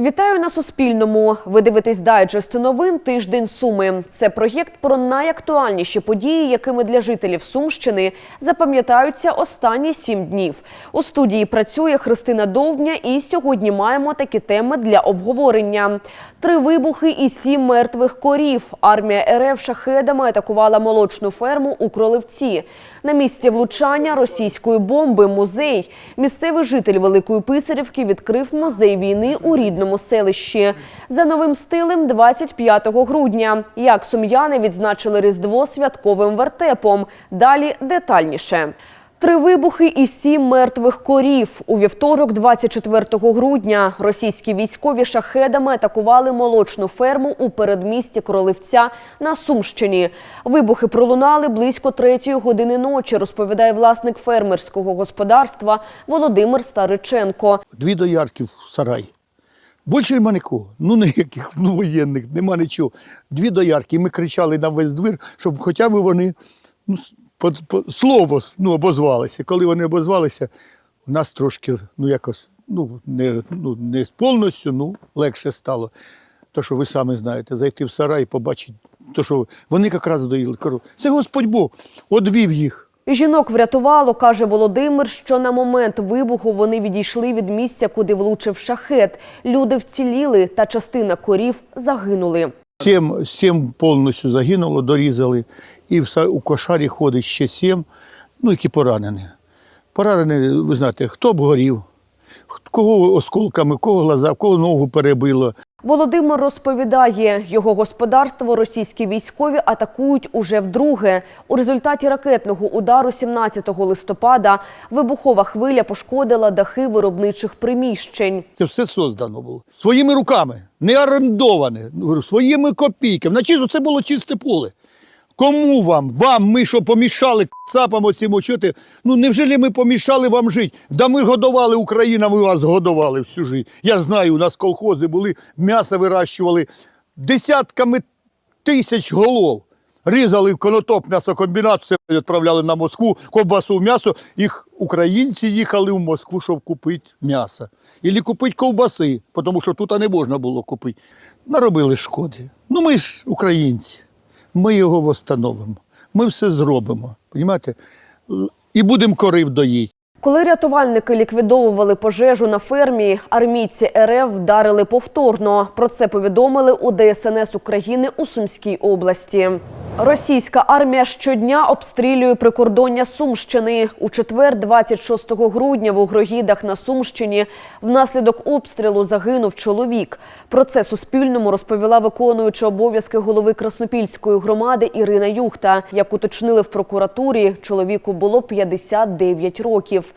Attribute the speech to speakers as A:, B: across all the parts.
A: Вітаю на Суспільному. Ви дивитесь дайджест новин Тиждень Суми. Це проєкт про найактуальніші події, якими для жителів Сумщини запам'ятаються останні сім днів. У студії працює Христина Довбня, і сьогодні маємо такі теми для обговорення: три вибухи і сім мертвих корів. Армія РФ шахедами атакувала молочну ферму у Кроливці. На місці влучання російської бомби музей. Місцевий житель Великої Писарівки відкрив музей війни у рідному селищі. За новим стилем 25 грудня. Як сум'яни відзначили Різдво святковим вертепом. Далі детальніше. Три вибухи і сім мертвих корів. У вівторок, 24 грудня, російські військові шахедами атакували молочну ферму у передмісті Кроливця на Сумщині. Вибухи пролунали близько третьої години ночі, розповідає власник фермерського господарства Володимир Стариченко.
B: Дві доярки в сараї. Більше нема нікого. Ну, ніяких ну, воєнних, нема нічого. Дві доярки. Ми кричали на весь двір, щоб хоча б вони ну, по, по, слово ну, обозвалися. Коли вони обозвалися, у нас трошки, ну якось, ну, не, ну, не повністю, ну, легше стало. То, що ви самі знаєте, зайти в сарай і побачити, то, що вони якраз доїли. Це Господь Бог одвів їх.
A: Жінок врятувало, каже Володимир, що на момент вибуху вони відійшли від місця, куди влучив шахет. Люди вціліли, та частина корів загинули.
B: Сім, сім повністю загинуло, дорізали. І в, у кошарі ходить ще сім, ну, які поранені. Поранені, ви знаєте, хто б горів, кого осколками, кого глаза, кого ногу перебило.
A: Володимир розповідає, його господарство російські військові атакують уже вдруге. У результаті ракетного удару 17 листопада вибухова хвиля пошкодила дахи виробничих приміщень.
B: Це все создано було. Своїми руками, не орендоване, своїми копійками. На чисто це було чисте поле. Кому вам? Вам, ми що помішали цапам оцім очоти? Ну невже ми помішали вам жити? Да ми годували Україна, ми вас годували всю життя. Я знаю, у нас колхози були, м'ясо вирощували десятками тисяч голов. Різали в конотоп м'ясокомбінат, все відправляли на Москву, ковбасу, м'ясо. Їх українці їхали в Москву, щоб купити м'ясо. Ілі купити ковбаси, тому що тут не можна було купити. Наробили шкоди. Ну ми ж українці, ми його встановимо. Ми все зробимо. Понімаєте? І будемо корив доїти.
A: Коли рятувальники ліквідовували пожежу на фермі, армійці РФ вдарили повторно. Про це повідомили у ДСНС України у Сумській області. Російська армія щодня обстрілює прикордоння Сумщини. У четвер, 26 грудня, в Угрогідах на Сумщині внаслідок обстрілу загинув чоловік. Про це Суспільному розповіла виконуюча обов'язки голови Краснопільської громади Ірина Юхта. Як уточнили в прокуратурі, чоловіку було 59 років.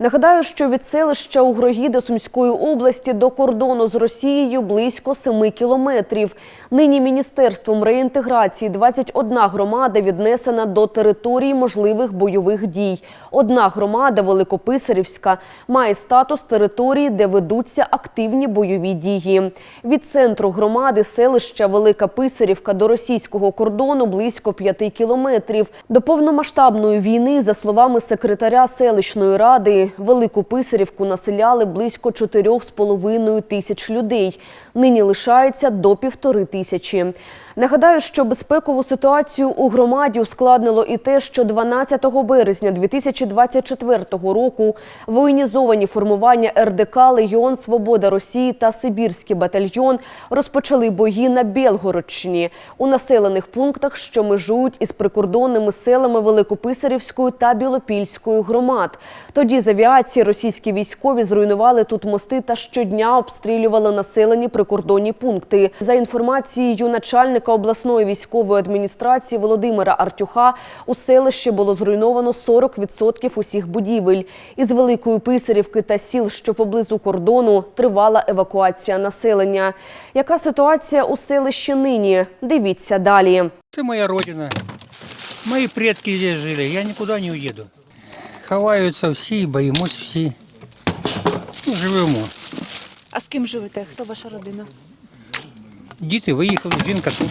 A: Нагадаю, що від селища Угрогіди Сумської області до кордону з Росією близько 7 кілометрів. Нині Міністерством реінтеграції 21 громада віднесена до території можливих бойових дій. Одна громада, Великописарівська, має статус території, де ведуться активні бойові дії. Від центру громади селища Велика Писарівка до російського кордону близько 5 кілометрів. До повномасштабної війни, за словами секретаря селищної ради, Велику Писарівку населяли близько 4,5 тисяч людей. Нині лишається до півтори тисячі. Нагадаю, що безпекову ситуацію у громаді ускладнило і те, що 12 березня 2024 року воєнізовані формування РДК Легіон Свобода Росії та Сибірський батальйон розпочали бої на Білгородщині у населених пунктах, що межують із прикордонними селами Великописарівської та Білопільської громад. Тоді з авіації російські військові зруйнували тут мости та щодня обстрілювали населені прикордонні пункти. За інформацією начальника обласної військової адміністрації Володимира Артюха, у селищі було зруйновано 40% усіх будівель. Із Великої Писарівки та сіл, що поблизу кордону, тривала евакуація населення. Яка ситуація у селищі нині? Дивіться далі.
C: Это моя родина. Мои предки здесь жили, я никуда не уеду. Ховаються всі, боїмось всі. Ну, живемо.
D: А з ким живете? Хто ваша родина?
C: Діти виїхали, жінка тут.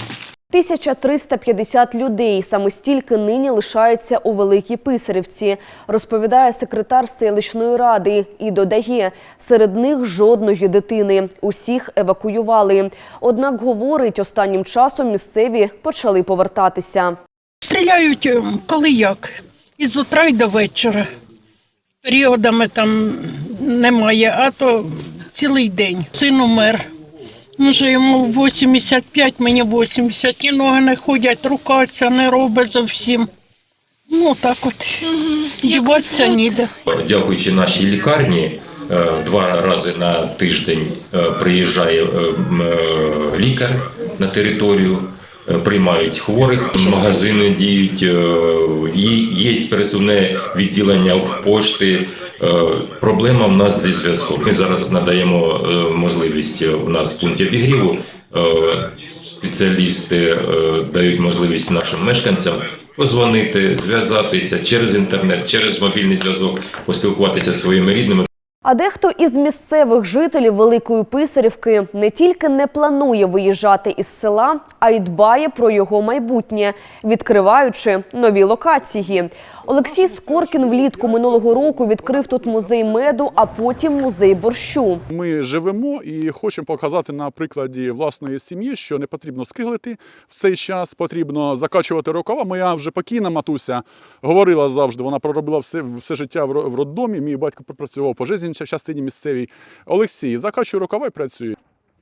A: 1350 людей саме стільки нині лишаються у Великій Писарівці, розповідає секретар селищної ради і додає, серед них жодної дитини. Усіх евакуювали. Однак говорить, останнім часом місцеві почали повертатися.
D: Стріляють е, коли як. Із утра й до вечора. Періодами там немає, а то цілий день. Син умер. Може, йому 85, мені 80, і ноги не ходять, рука ця не робить зовсім. Ну, так от. Діватися ніде.
E: Дякуючи нашій лікарні, е, два рази на тиждень е, приїжджає е, лікар на територію, приймають хворих, магазини діють, е, і є пересувне відділення в пошти. Е, Проблема в нас зі зв'язком. Ми зараз надаємо е, можливість у нас в пункті обігріву. Спеціалісти дають можливість нашим мешканцям позвонити, зв'язатися через інтернет, через мобільний зв'язок, поспілкуватися зі своїми рідними.
A: А дехто із місцевих жителів Великої Писарівки не тільки не планує виїжджати із села, а й дбає про його майбутнє, відкриваючи нові локації. Олексій Скоркін влітку минулого року відкрив тут музей меду, а потім музей борщу.
F: Ми живемо і хочемо показати на прикладі власної сім'ї, що не потрібно скиглити в цей час, потрібно закачувати рукава. Моя вже покійна матуся говорила завжди. Вона проробила все, все життя в ро- в роддомі. Мій батько працював по жизнь частині місцевій. Олексій, закачуй рукава і працює.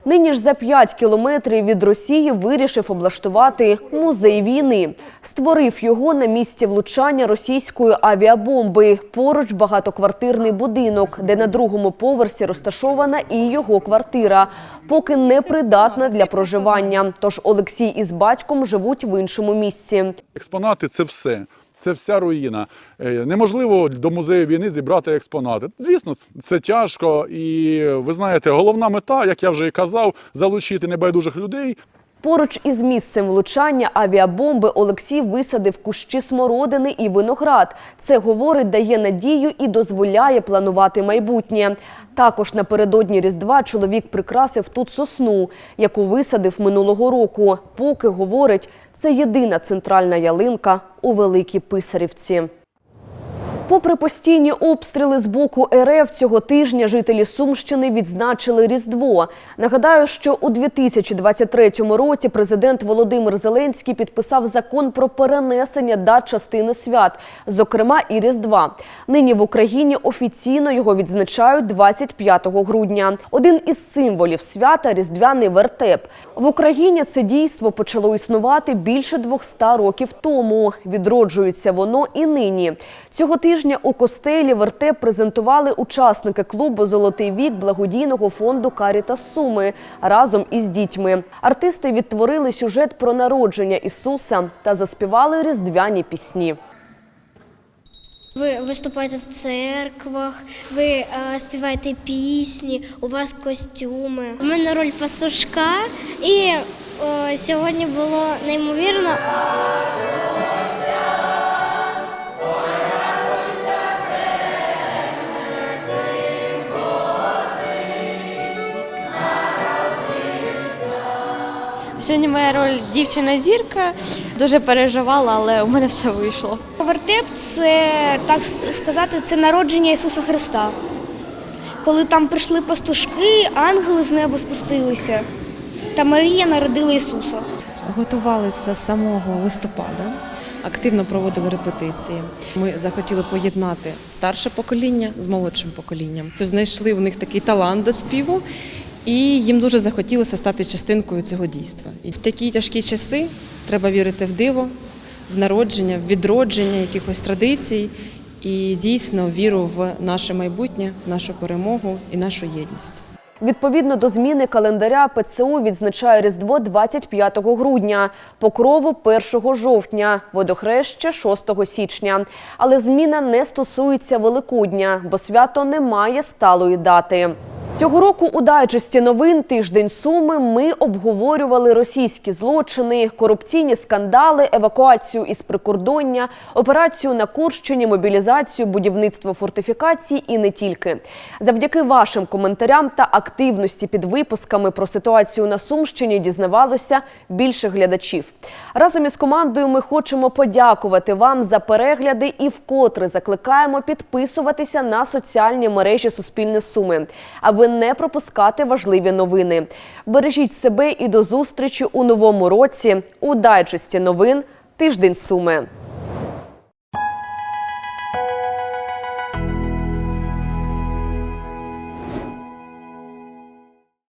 A: Нині ж за 5 кілометрів від Росії вирішив облаштувати музей війни. Створив його на місці влучання російської авіабомби. Поруч багатоквартирний будинок, де на другому поверсі розташована і його квартира, поки не придатна для проживання. Тож Олексій із батьком живуть в іншому місці.
F: Експонати це все. Це вся руїна. Е, Неможливо до музею війни зібрати експонати. Звісно, це тяжко. І ви знаєте, головна мета, як я вже і казав, залучити небайдужих людей
A: Поруч із місцем влучання авіабомби Олексій висадив кущі смородини і виноград. Це говорить, дає надію і дозволяє планувати майбутнє. Також напередодні Різдва чоловік прикрасив тут сосну, яку висадив минулого року. Поки говорить, це єдина центральна ялинка у Великій Писарівці. Попри постійні обстріли з боку РФ цього тижня жителі Сумщини відзначили Різдво. Нагадаю, що у 2023 році президент Володимир Зеленський підписав закон про перенесення дат частини свят, зокрема і Різдва. Нині в Україні офіційно його відзначають 25 грудня. Один із символів свята різдвяний вертеп. В Україні це дійство почало існувати більше 200 років тому. Відроджується воно і нині. Цього тижня у костелі вертеп презентували учасники клубу Золотий вік благодійного фонду Карітас Суми разом із дітьми. Артисти відтворили сюжет про народження Ісуса та заспівали різдвяні пісні.
G: Ви виступаєте в церквах, ви е, співаєте пісні, у вас костюми. У мене роль пастушка, і о, сьогодні було неймовірно.
H: Сьогодні моя роль дівчина-зірка. Дуже переживала, але у мене все вийшло.
I: Вертеп це так сказати, це народження Ісуса Христа. Коли там прийшли пастушки, ангели з неба спустилися, та Марія народила Ісуса.
J: Готувалися з самого листопада, активно проводили репетиції. Ми захотіли поєднати старше покоління з молодшим поколінням. Знайшли в них такий талант до співу, і їм дуже захотілося стати частинкою цього дійства. І в такі тяжкі часи треба вірити в диво, в народження, в відродження якихось традицій і дійсно віру в наше майбутнє, в нашу перемогу і нашу єдність.
A: Відповідно до зміни календаря ПЦУ відзначає Різдво 25 грудня, Покрову 1 жовтня, Водохреще 6 січня. Але зміна не стосується Великодня, бо свято не має сталої дати. Цього року у дайджесті новин тиждень суми ми обговорювали російські злочини, корупційні скандали, евакуацію із прикордоння, операцію на Курщині, мобілізацію, будівництво фортифікацій і не тільки. Завдяки вашим коментарям та активності під випусками про ситуацію на Сумщині дізнавалося більше глядачів. Разом із командою ми хочемо подякувати вам за перегляди і вкотре закликаємо підписуватися на соціальні мережі Суспільне Суми, аби не пропускати важливі новини. Бережіть себе і до зустрічі у новому році у дайджесті новин Тиждень Суми.